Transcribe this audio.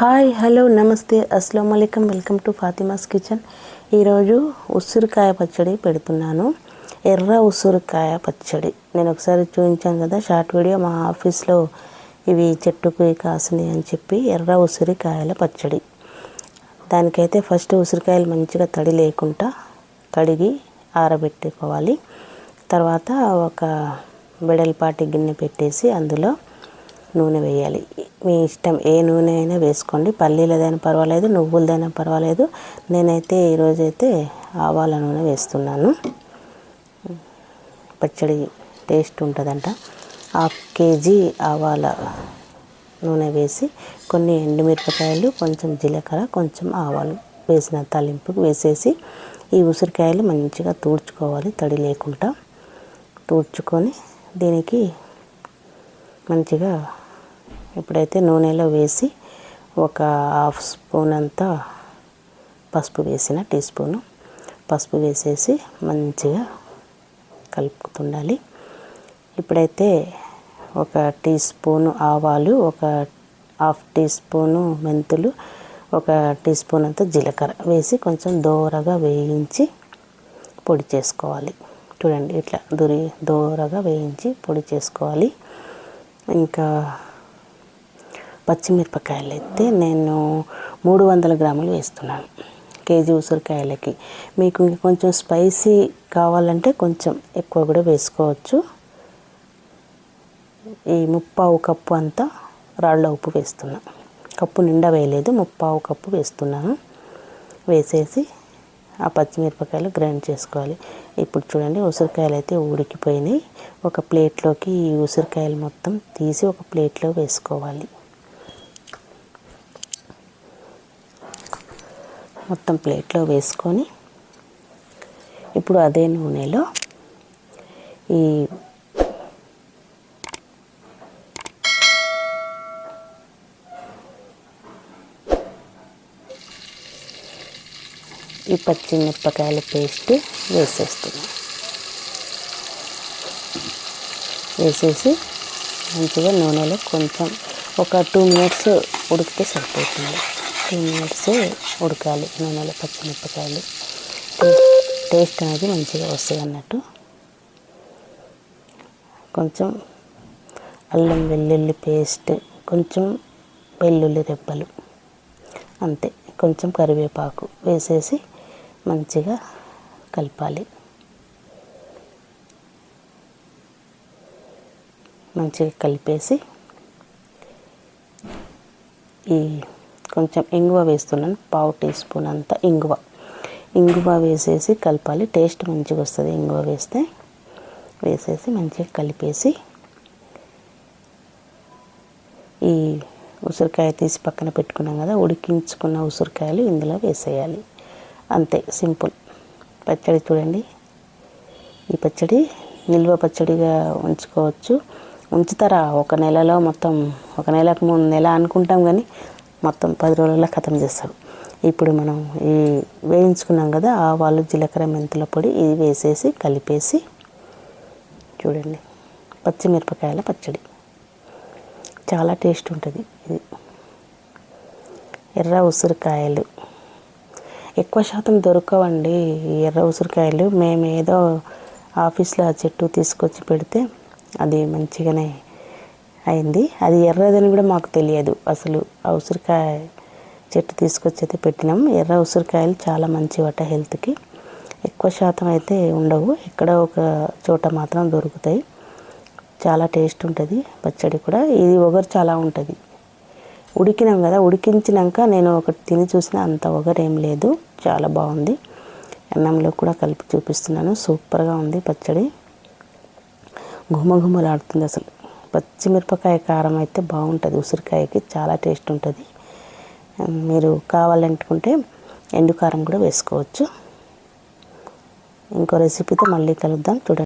Hi hello నమస్తే అస్సలం అయికం వెల్కమ్ టు ఫాతిమాస్ కిచెన్. ఈరోజు ఉసిరికాయ పచ్చడి పెడుతున్నాను. ఎర్ర ఉసిరికాయ పచ్చడి. నేను ఒకసారి చూపించాను కదా షార్ట్ వీడియో మా ఆఫీస్లో ఇవి చెట్టుకు కాసినాయి అని చెప్పి ఎర్ర ఉసిరికాయల పచ్చడి. దానికైతే ఫస్ట్ ఉసిరికాయలు మంచిగా తడి లేకుండా కడిగి ఆరబెట్టుకోవాలి. తర్వాత ఒక వెడల్పాటి గిన్నె పెట్టేసి అందులో నూనె వేయాలి. మీ ఇష్టం ఏ నూనె అయినా వేసుకోండి. పల్లీలదైనా పర్వాలేదు నువ్వులదైనా పర్వాలేదు. నేనైతే ఈరోజైతే ఆవాల నూనె వేస్తున్నాను. పచ్చడి టేస్ట్ ఉంటుందంట. హాఫ్ కేజీ ఆవాల నూనె వేసి కొన్ని ఎండుమిరపకాయలు కొంచెం జీలకర్ర కొంచెం ఆవాలు వేసిన తలింపుకు వేసేసి ఈ ఉసిరికాయలు మంచిగా తూడ్చుకోవాలి తడి లేకుండా. తూడ్చుకొని దీనికి మంచిగా ఇప్పుడైతే నూనెలో వేసి ఒక హాఫ్ స్పూన్ అంతా పసుపు వేసిన టీ స్పూను. పసుపు వేసేసి మంచిగా కలుపుతుండాలి. ఇప్పుడైతే ఒక టీ స్పూను ఆవాలు ఒక హాఫ్ టీ స్పూను మెంతులు ఒక టీ స్పూన్ అంత జీలకర్ర వేసి కొంచెం దోరగా వేయించి పొడి చేసుకోవాలి. చూడండి ఇట్లా దూరి దోరగా వేయించి పొడి చేసుకోవాలి. ఇంకా పచ్చిమిరపకాయలు అయితే నేను మూడు వందల గ్రాములు వేస్తున్నాను కేజీ ఉసిరికాయలకి. మీకు కొంచెం స్పైసీ కావాలంటే కొంచెం ఎక్కువ కూడా వేసుకోవచ్చు. ఈ ముప్పావు కప్పు అంతా రాళ్ళ ఉప్పు వేస్తున్నా. కప్పు నిండా వేయలేదు ముప్పావు కప్పు వేస్తున్నాను. వేసేసి ఆ పచ్చిమిరపకాయలు గ్రైండ్ చేసుకోవాలి. ఇప్పుడు చూడండి ఉసిరికాయలు అయితే ఉడికిపోయినాయి. ఒక ప్లేట్లోకి ఈ ఉసిరికాయలు మొత్తం తీసి ఒక ప్లేట్లో వేసుకోవాలి. మొత్తం ప్లేట్లో వేసుకొని ఇప్పుడు అదే నూనెలో ఈ ఈ పచ్చిమిరపకాయల పేస్ట్ వేసేస్తున్నాం. వేసేసి మంచిగా నూనెలో కొంచెం ఒక టూ మినిట్స్ ఉడికితే సరిపోతుంది. టూ మినిట్స్ ఉడకాలి నూనెలో పచ్చిమిరపకాయలు టేస్ట్ అనేది మంచిగా వస్తుంది అన్నట్టు. కొంచెం అల్లం వెల్లుల్లి పేస్ట్ కొంచెం వెల్లుల్లి రెబ్బలు అంతే. కొంచెం కరివేపాకు వేసేసి మంచిగా కలపాలి. మంచిగా కలిపేసి ఈ కొంచెం ఇంగువ వేస్తున్నాను పావు టీ స్పూన్ అంత ఇంగువ. ఇంగువ వేసేసి కలపాలి టేస్ట్ మంచిగా వస్తుంది. ఇంగువ వేస్తే వేసేసి మంచిగా కలిపేసి ఈ ఉసిరికాయ తీసి పక్కన పెట్టుకున్నాం కదా ఉడికించుకున్న ఉసిరికాయలు ఇందులో వేసేయాలి. అంతే సింపుల్. పచ్చడి చూడండి. ఈ పచ్చడి నిల్వ పచ్చడిగా ఉంచుకోవచ్చు. ఉంచుతారా? ఒక నెలలో మొత్తం ఒక నెలకు మూడు నెల అనుకుంటాం కానీ మొత్తం పది రోజుల్లో ఖతం చేస్తారు ఇప్పుడు మనం ఈ వేయించుకున్నాం కదా ఆవాలు జీలకర్ర మెంతుల పొడి ఇది వేసేసి కలిపేసి చూడండి పచ్చిమిరపకాయల పచ్చడి. చాలా టేస్ట్ ఉంటుంది ఇది. ఎర్ర ఉసిరికాయలు. ఎక్కువ శాతం దొరకవండి ఎర్ర ఉసిరికాయలు. మేము ఏదో ఆఫీస్లో ఆ చెట్టు తీసుకొచ్చి పెడితే అది మంచిగానే అయింది. అది ఎర్రదని కూడా మాకు తెలియదు. అసలు ఆ ఉసిరికాయ చెట్టు తీసుకొచ్చి అయితే పెట్టినాం. ఎర్ర ఉసిరికాయలు చాలా మంచివట హెల్త్కి. ఎక్కువ శాతం అయితే ఉండవు. ఎక్కడ ఒక చోట మాత్రం దొరుకుతాయి. చాలా టేస్ట్ ఉంటుంది పచ్చడి కూడా. ఇది ఒగరు చాలా ఉంటుంది. ఉడికినాం కదా ఉడికించినాక నేను ఒకటి తిని చూసిన అంత ఒగరు ఏం లేదు. చాలా బాగుంది. అన్నంలో కూడా కలిపి చూపిస్తున్నాను. సూపర్గా ఉంది పచ్చడి. ఘుమఘుమలాడుతుంది అసలు. పచ్చిమిరపకాయ కారం అయితే బాగుంటుంది. ఉసిరికాయకి చాలా టేస్ట్ ఉంటుంది. మీరు కావాలనుకుంటే ఎండు కారం కూడా వేసుకోవచ్చు. ఇంకో రెసిపీతో మళ్ళీ కలుద్దాం. చూడండి.